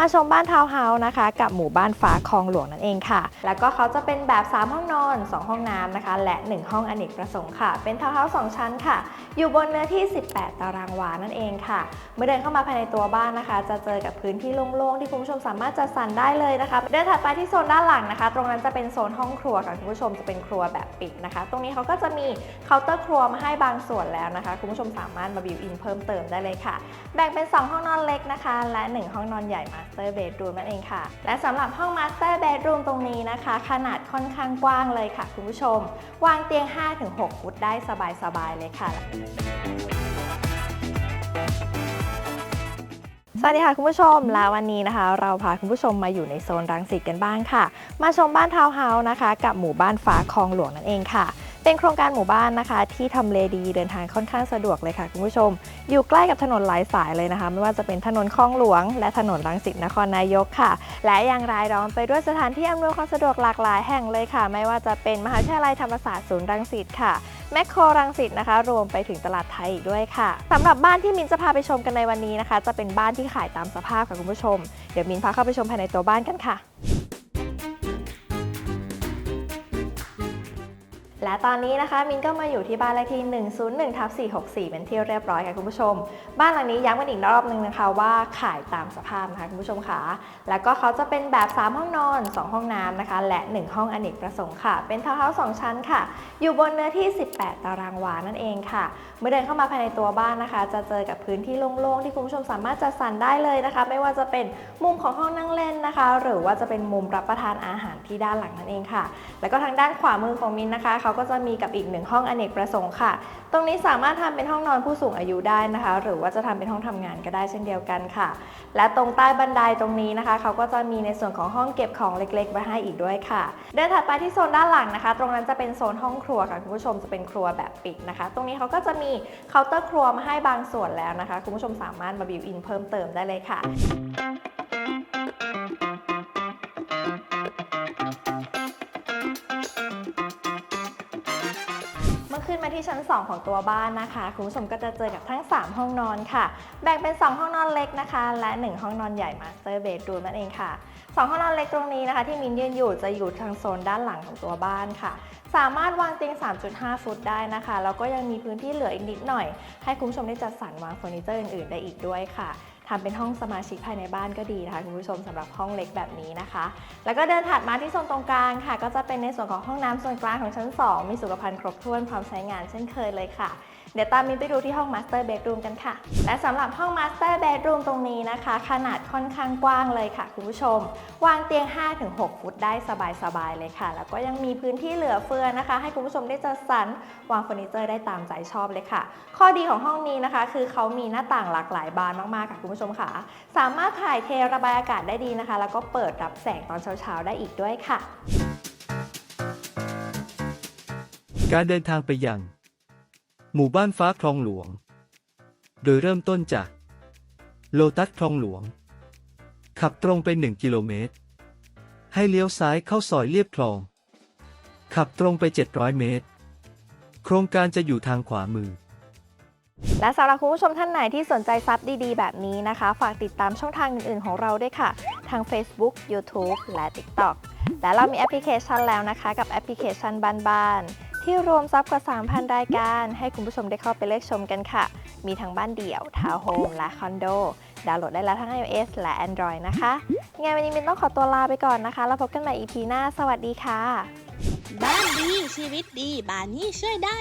มาชมบ้านทาวน์เฮาส์นะคะ กับหมู่บ้านฟ้าคลองหลวงนั่นเองค่ะ แล้วก็เขาจะเป็นแบบ 3 ห้องนอน 2 ห้องน้ำนะคะ และ 1 ห้องอเนกประสงค์ค่ะ เป็นทาวน์เฮาส์2ชั้นค่ะ อยู่บนเนื้อที่ 18 ตารางวานั่นเองค่ะ เมื่อเดินเข้ามาภายในตัวบ้านนะคะ จะเจอกับพื้นที่โล่งๆ ที่คุณผู้ชมสามารถจัดสรรได้เลยนะคะ เดินถัดไปที่โซนด้านหลังนะคะ ตรงนั้นจะเป็นโซนห้องครัวค่ะคุณผู้ชมจะเป็นครัวแบบปิดนะคะ ตรงนี้เขาก็จะมีเคาน์เตอร์ครัวมาให้บางส่วนแล้วนะคะ คุณผู้ชมสามารถมาบิวอินเพิ่มเติมได้เลยค่ะ แบ่งเป็น 2 ห้องนอนเล็กนะคะ และ 1 ห้องนอนใหญ่มาสเตอร์เบดรูมนั่นเองค่ะ และสำหรับห้องมาสเตอร์เบดรูมตรงนี้นะคะ ขนาดค่อนข้างกว้างเลยค่ะคุณผู้ชม วางเตียง 5-6 ฟุตได้สบายๆเลยค่ะสวัสดีค่ะคุณผู้ชมและวันนี้นะคะ เราพาคุณผู้ชมมาอยู่ในโซนรังสิตกันบ้างค่ะ มาชมบ้านทาวน์เฮาส์นะคะ กับหมู่บ้านฟ้าคลองหลวงนั่นเองค่ะ เป็นโครงการหมู่บ้านนะคะ ที่ทำเลดีเดินทางค่อนข้างสะดวกเลยค่ะคุณผู้ชม อยู่ใกล้กับถนนหลายสายเลยนะคะ ไม่ว่าจะเป็นถนนคลองหลวง และถนนรังสิตนครนายกค่ะ และยังรายล้อมไปด้วยสถานที่อำนวยความสะดวกหลากหลายแห่งเลยค่ะ ไม่ว่าจะเป็นมหาวิทยาลัยธรรมศาสตร์ศูนย์รังสิตค่ะแมคโครรังสิตนะคะ รวมไปถึงตลาดไทยอีกด้วยค่ะสำหรับบ้านที่มินจะพาไปชมกันในวันนี้นะคะ จะเป็นบ้านที่ขายตามสภาพค่ะคุณผู้ชม เดี๋ยวมินพาเข้าไปชมภายในตัวบ้านกันค่ะ และตอนนี้นะคะมินก็มาอยู่ที่บ้านเลขที่ 101ทับ464 เป็นที่เรียบร้อยค่ะคุณผู้ชม บ้านหลังนี้ย้ำกันอีกรอบนึงนะคะว่าขายตามสภาพนะคะคุณผู้ชมค่ะ แล้วก็เขาจะเป็นแบบ 3 ห้องนอน 2 ห้องน้ำนะคะ และ 1 ห้องอเนกประสงค์ค่ะ เป็นทาวน์เฮาส์2ชั้นค่ะ อยู่บนเนื้อที่ 18 ตารางวานั่นเองค่ะ เมื่อเดินเข้ามาภายในตัวบ้านนะคะ จะเจอกับพื้นที่โล่งๆที่คุณผู้ชมสามารถจัดสรรได้เลยนะคะ ไม่ว่าจะเป็นมุมของห้องนั่งเล่นนะคะ หรือว่าจะเป็นมุมรับประทานอาหารที่ด้านหลังนั่นเองค่ะ แล้วก็ทางด้านขวามือของมินนะคะเขาก็จะมีกับอีกหนึ่งห้องอเนกประสงค์ค่ะ ตรงนี้สามารถทำเป็นห้องนอนผู้สูงอายุได้นะคะ หรือว่าจะทำเป็นห้องทำงานก็ได้เช่นเดียวกันค่ะ และตรงใต้บันไดตรงนี้นะคะ เขาก็จะมีในส่วนของห้องเก็บของเล็กๆไว้ให้อีกด้วยค่ะ เดินถัดไปที่โซนด้านหลังนะคะ ตรงนั้นจะเป็นโซนห้องครัวค่ะคุณผู้ชมจะเป็นครัวแบบปิดนะคะ ตรงนี้เขาก็จะมีเคาน์เตอร์ครัวมาให้บางส่วนแล้วนะคะ คุณผู้ชมสามารถมาบิวอินเพิ่มเติมได้เลยค่ะ มาที่ชั้น 2 ของตัวบ้านนะคะ คุณผู้ชมก็จะเจอกับทั้ง 3 ห้องนอนค่ะ แบ่งเป็น 2 ห้องนอนเล็กนะคะ และ 1 ห้องนอนใหญ่มาสเตอร์เบดรูมนั่นเองค่ะ 2 ห้องนอนเล็กตรงนี้นะคะ ที่มินยืนอยู่จะอยู่ทางโซนด้านหลังของตัวบ้านค่ะ สามารถวางเตียง 3.5 ฟุตได้นะคะ แล้วก็ยังมีพื้นที่เหลืออีกนิดหน่อย ให้คุณผู้ชมได้จัดสรรวางเฟอร์นิเจอร์อื่นๆได้อีกด้วยค่ะ ทำเป็นห้องสมาชิกภายในบ้านก็ดีนะคะคุณผู้ชมสำหรับห้องเล็กแบบนี้นะคะ แล้วก็เดินถัดมาที่โซนตรงกลางค่ะ ก็จะเป็นในส่วนของห้องน้ำโซนกลางของชั้น 2 มีสุขภัณฑ์ครบถ้วนพร้อมใช้งานเช่นเคยเลยค่ะ เดี๋ยวตามมินไปดูที่ห้องมาสเตอร์เบดรูมกันค่ะ และสำหรับห้องมาสเตอร์เบดรูมตรงนี้นะคะ ขนาดค่อนข้างกว้างเลยค่ะคุณผู้ชม วางเตียง 5-6 ฟุตได้สบายๆเลยค่ะ แล้วก็ยังมีพื้นที่เหลือเฟือนะคะ ให้คุณผู้ชมได้จัดสรรวางเฟอร์นิเจอร์ได้ตามใจชอบเลยค่ะ ข้อดีของห้องนี้นะคะ คือเขามีหน้าต่างหลากหลายบานมากๆค่ะคุณผู้ชมค่ะ สามารถถ่ายเทระบายอากาศได้ดีนะคะ แล้วก็เปิดรับแสงตอนเช้าๆได้อีกด้วยค่ะการเดินทางไปยัง หมู่บ้านฟ้าคลองหลวง โดยเริ่มต้นจากโลตัสคลองหลวง ขับตรงไป 1 กิโลเมตร ให้เลี้ยวซ้ายเข้าซอยเลียบคลอง ขับตรงไป 700 เมตร โครงการจะอยู่ทางขวามือ และสำหรับคุณผู้ชมท่านไหนที่สนใจซับดีๆ แบบนี้นะคะ ฝากติดตามช่องทางอื่นๆ ของเราด้วยค่ะ ทาง Facebook YouTube และ TikTok และเรามีแอปพลิเคชันแล้วนะคะ กับแอปพลิเคชันบ้านๆ ที่รวมซับกว่า 3,000 รายการ ให้คุณผู้ชมได้เข้าไปเลือกชมกันค่ะ มีทั้งบ้านเดี่ยว ทาวน์โฮม และคอนโด ดาวน์โหลดได้แล้วทั้ง iOS และ Android นะคะงไงวันนี้มินต้องขอตัวลาไปก่อนนะคะ แล้วพบกันใหม่ EP หน้า สวัสดีค่ะ บ้านดีชีวิตดีบ้านนี้ช่วยได้